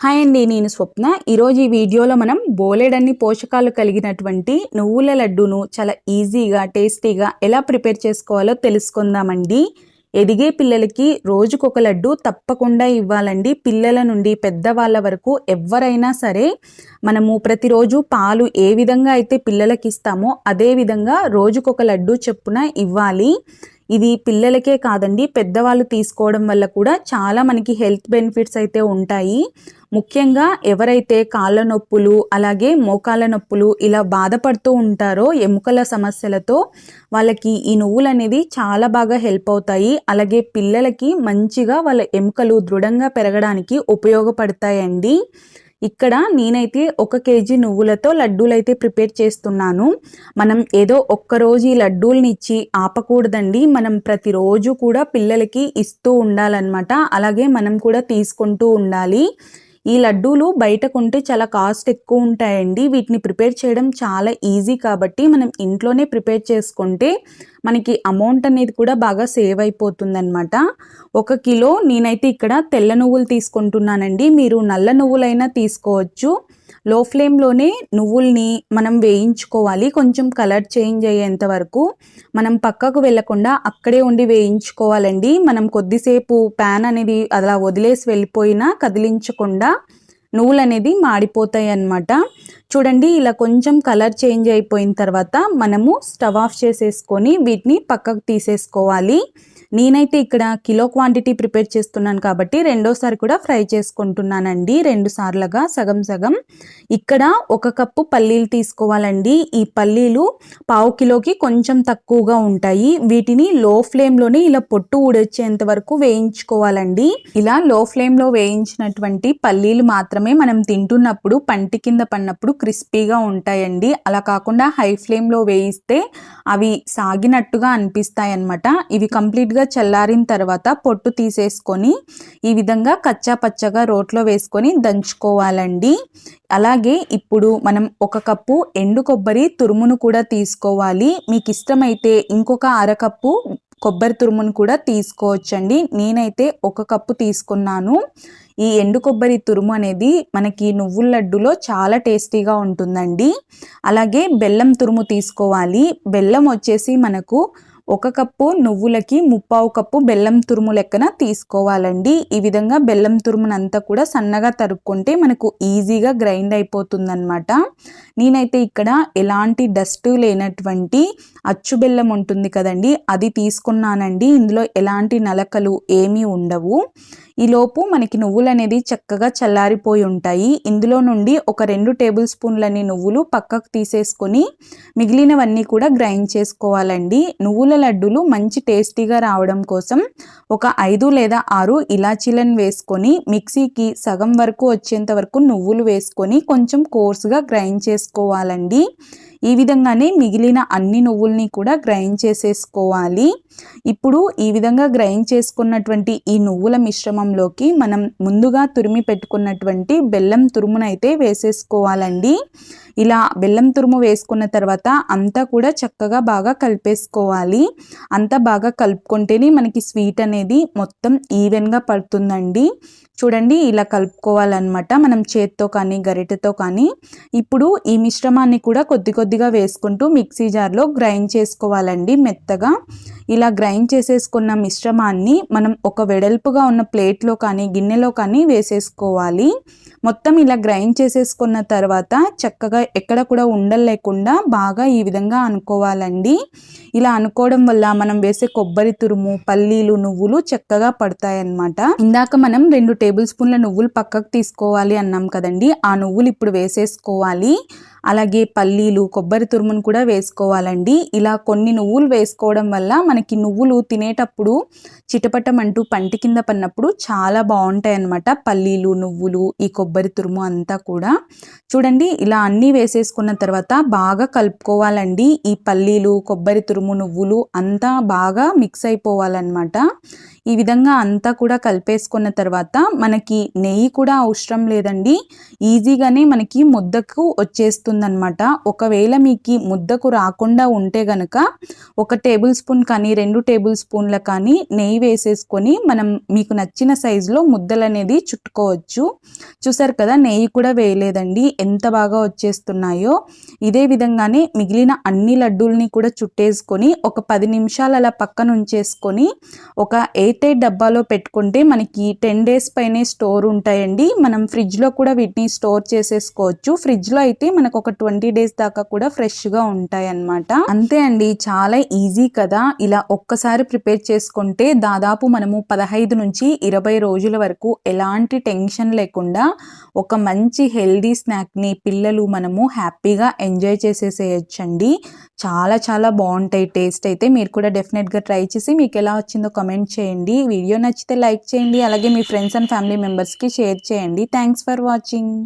Hi అండి నేను స్వప్న. ఈరోజు ఈ వీడియోలో మనం బోలెడన్ని పోషకాలు కలిగినటువంటి నువ్వుల లడ్డూను చాలా ఈజీగా టేస్టీగా ఎలా ప్రిపేర్ చేసుకోవాలో తెలుసుకుందామండి. ఎదిగే పిల్లలకి రోజుకొక లడ్డు తప్పకుండా ఇవ్వాలండి. పిల్లల నుండి పెద్దవాళ్ళ వరకు ఎవరైనా సరే మనము ప్రతిరోజు పాలు ఏ విధంగా అయితే పిల్లలకి ఇస్తామో అదే విధంగా రోజుకొక లడ్డు చెప్పున ఇవ్వాలి. ఇది పిల్లలకే కాదండి పెద్దవాళ్ళు తీసుకోవడం వల్ల కూడా చాలా మనకి హెల్త్ బెనిఫిట్స్ అయితే ఉంటాయి. ముఖ్యంగా ఎవరైతే కాళ్ళ నొప్పులు అలాగే మోకాళ్ళ నొప్పులు ఇలా బాధపడుతూ ఉంటారో ఎముకల సమస్యలతో వాళ్ళకి ఈ నువ్వులు అనేది చాలా బాగా హెల్ప్ అవుతాయి. అలాగే పిల్లలకి మంచిగా వాళ్ళ ఎముకలు దృఢంగా పెరగడానికి ఉపయోగపడతాయండి. ఇక్కడ నేనైతే ఒక కేజీ నువ్వులతో లడ్డూలు అయితే ప్రిపేర్ చేస్తున్నాను. మనం ఏదో ఒక్కరోజు ఈ లడ్డూల్ని ఇచ్చి ఆపకూడదండి. మనం ప్రతిరోజు కూడా పిల్లలకి ఇస్తూ ఉండాలన్నమాట. అలాగే మనం కూడా తీసుకుంటూ ఉండాలి. ఈ లడ్డూలు బయట కొంటే చాలా కాస్ట్ ఎక్కువ ఉంటాయండి. వీటిని ప్రిపేర్ చేయడం చాలా ఈజీ కాబట్టి మనం ఇంట్లోనే ప్రిపేర్ చేసుకుంటే మనకి అమౌంట్ అనేది కూడా బాగా సేవ్ అయిపోతుంది అనమాట ఒక కిలో నేనైతే ఇక్కడ తెల్ల నువ్వులు తీసుకుంటున్నానండి. మీరు నల్ల నువ్వులైనా తీసుకోవచ్చు. లో ఫ్లేమ్లోనే నువ్వుల్ని మనం వేయించుకోవాలి. కొంచెం కలర్ చేంజ్ అయ్యేంత వరకు మనం పక్కకు వెళ్ళకుండా అక్కడే ఉండి వేయించుకోవాలండి. మనం కొద్దిసేపు ప్యాన్ అనేది అలా వదిలేసి వెళ్ళిపోయినా కదిలించకుండా నువ్వులు అనేది మాడిపోతాయి అన్నమాట చూడండి ఇలా కొంచెం కలర్ చేంజ్ అయిపోయిన తర్వాత మనము స్టవ్ ఆఫ్ చేసేసుకొని వీటిని పక్కకు తీసేసుకోవాలి. నేనైతే ఇక్కడ కిలో క్వాంటిటీ ప్రిపేర్ చేస్తున్నాను కాబట్టి రెండోసారి కూడా ఫ్రై చేసుకుంటున్నానండి. రెండు సార్లుగా సగం సగం. ఇక్కడ ఒక కప్పు పల్లీలు తీసుకోవాలండి. ఈ పల్లీలు పావు కిలోకి కొంచెం తక్కువగా ఉంటాయి. వీటిని లో ఫ్లేమ్లోనే ఇలా పొట్టు ఊడొచ్చేంత వరకు వేయించుకోవాలండి. ఇలా లో ఫ్లేమ్లో వేయించినటువంటి పల్లీలు మాత్రమే మనం తింటున్నప్పుడు పంటి కింద పడినప్పుడు క్రిస్పీగా ఉంటాయండి. అలా కాకుండా హై ఫ్లేమ్లో వేయిస్తే అవి సాగినట్టుగా అనిపిస్తాయి అన్నమాట ఇవి కంప్లీట్ కంప్లీట్గా చల్లారిన తర్వాత పొట్టు తీసేసుకొని ఈ విధంగా కచ్చా పచ్చగా రోట్లో వేసుకొని దంచుకోవాలండి. అలాగే ఇప్పుడు మనం ఒక కప్పు ఎండు కొబ్బరి తురుమును కూడా తీసుకోవాలి. మీకు ఇష్టమైతే ఇంకొక అరకప్పు కొబ్బరి తురుమును కూడా తీసుకోవచ్చండి. నేనైతే ఒక కప్పు తీసుకున్నాను. ఈ ఎండు కొబ్బరి తురుము అనేది మనకి నువ్వుల లడ్డులో చాలా టేస్టీగా ఉంటుందండి. అలాగే బెల్లం తురుము తీసుకోవాలి. బెల్లం వచ్చేసి మనకు ఒక కప్పు నువ్వులకి ముప్పావు కప్పు బెల్లం తురుము లెక్కన తీసుకోవాలండి. ఈ విధంగా బెల్లం తురుమునంతా కూడా సన్నగా తరుక్కుంటే మనకు ఈజీగా గ్రైండ్ అయిపోతుందన్నమాట. నేనైతే ఇక్కడ ఎలాంటి డస్ట్ లేనటువంటి అచ్చు బెల్లం ఉంటుంది కదండి అది తీసుకున్నానండి. ఇందులో ఎలాంటి నలకలు ఏమీ ఉండవు. ఈలోపు మనకి నువ్వులు అనేది చక్కగా చల్లారిపోయి ఉంటాయి. ఇందులో నుండి ఒక రెండు టేబుల్ స్పూన్లని నువ్వులు పక్కకు తీసేసుకొని మిగిలినవన్నీ కూడా గ్రైండ్ చేసుకోవాలండి. నువ్వుల లడ్డులు మంచి టేస్టీగా రావడం కోసం ఒక ఐదు లేదా ఆరు ఇలాచీలను వేసుకొని మిక్సీకి సగం వరకు వచ్చేంత వరకు నువ్వులు వేసుకొని కొంచెం కోర్సుగా గ్రైండ్ చేసుకోవాలండి. ఈ విధంగానే మిగిలిన అన్ని నువ్వుల్ని కూడా గ్రైండ్ చేసేసుకోవాలి. ఇప్పుడు ఈ విధంగా గ్రైండ్ చేసుకున్నటువంటి ఈ నువ్వుల మిశ్రమంలోకి మనం ముందుగా తురిమి పెట్టుకున్నటువంటి బెల్లం తురుమునైతే వేసేసుకోవాలండి. ఇలా బెల్లం తురుము వేసుకున్న తర్వాత అంతా కూడా చక్కగా బాగా కలిపేసుకోవాలి. అంతా బాగా కలుపుకుంటేనే మనకి స్వీట్ అనేది మొత్తం ఈవెన్గా పడుతుందండి. చూడండి ఇలా కలుపుకోవాలన్నమాట మనం చేత్తో కానీ గరిటెతో కానీ. ఇప్పుడు ఈ మిశ్రమాన్ని కూడా కొద్ది కొద్దిగా వేసుకుంటూ మిక్సీ జార్లో గ్రైండ్ చేసుకోవాలండి మెత్తగా. ఇలా గ్రైండ్ చేసేసుకున్న మిశ్రమాన్ని మనం ఒక వెడల్పుగా ఉన్న ప్లేట్లో కానీ గిన్నెలో కానీ వేసేసుకోవాలి. మొత్తం ఇలా గ్రైండ్ చేసేసుకున్న తర్వాత చక్కగా ఎక్కడ కూడా ఉండలేకుండా బాగా ఈ విధంగా అనుకోవాలండి. ఇలా అనుకోవడం వల్ల మనం వేసే కొబ్బరి తురుము పల్లీలు నువ్వులు చక్కగా పడతాయి అన్నమాట ఇందాక మనం రెండు టేబుల్ స్పూన్ల నువ్వులు పక్కకు తీసుకోవాలి అన్నాం కదండి. ఆ నువ్వులు ఇప్పుడు వేసేసుకోవాలి. అలాగే పల్లీలు కొబ్బరి తురుమును కూడా వేసుకోవాలండి. ఇలా కొన్ని నువ్వులు వేసుకోవడం వల్ల మనకి నువ్వులు తినేటప్పుడు చిటపటం అంటూ పంటి కింద పడినప్పుడు చాలా బాగుంటాయి అన్నమాట పల్లీలు నువ్వులు ఈ కొబ్బరి తురుము అంతా కూడా. చూడండి ఇలా అన్నీ వేసేసుకున్న తర్వాత బాగా కలుపుకోవాలండి. ఈ పల్లీలు కొబ్బరి తురుము నువ్వులు అంతా బాగా మిక్స్ అయిపోవాలన్నమాట. ఈ విధంగా అంతా కూడా కలిపేసుకున్న తర్వాత మనకి నెయ్యి కూడా అవసరం లేదండి. ఈజీగానే మనకి ముద్దకు వచ్చేస్తుందన్నమాట. ఒకవేళ మీకు ముద్దకు రాకుండా ఉంటే గనక ఒక టేబుల్ స్పూన్ కానీ కానీ రెండు టేబుల్ స్పూన్ల కానీ నెయ్యి వేసేసుకొని మనం మీకు నచ్చిన సైజులో ముద్దలు అనేది చుట్టుకోవచ్చు. చూసారు కదా నెయ్యి కూడా వేయలేదండి. ఎంత బాగా వచ్చేస్తున్నాయో. ఇదే విధంగానే మిగిలిన అన్ని లడ్డూల్ని కూడా చుట్టేసుకొని ఒక పది నిమిషాలు అలా పక్కన ఉంచేసుకొని ఒక ఎయిట్ ఎయిట్ డబ్బాలో పెట్టుకుంటే మనకి టెన్ డేస్ పైనే స్టోర్ ఉంటాయండి. మనం ఫ్రిడ్జ్లో కూడా వీటిని స్టోర్ చేసేసుకోవచ్చు. ఫ్రిడ్జ్లో అయితే మనకు ఒక ట్వంటీ డేస్ దాకా కూడా ఫ్రెష్గా ఉంటాయి అన్నమాట అంతే అండి. చాలా ఈజీ కదా. ఇలా ఇలా ఒక్కసారి ప్రిపేర్ చేసుకుంటే దాదాపు మనము పదహైదు నుంచి ఇరవై రోజుల వరకు ఎలాంటి టెన్షన్ లేకుండా ఒక మంచి హెల్దీ స్నాక్ని పిల్లలు మనము హ్యాపీగా ఎంజాయ్ చేసేసేయచ్చండి. చాలా చాలా బాగుంటాయి టేస్ట్ అయితే. మీరు కూడా డెఫినెట్గా ట్రై చేసి మీకు ఎలా వచ్చిందో కమెంట్ చేయండి. వీడియో నచ్చితే లైక్ చేయండి. అలాగే మీ ఫ్రెండ్స్ అండ్ ఫ్యామిలీ మెంబర్స్కి షేర్ చేయండి. Thanks for watching.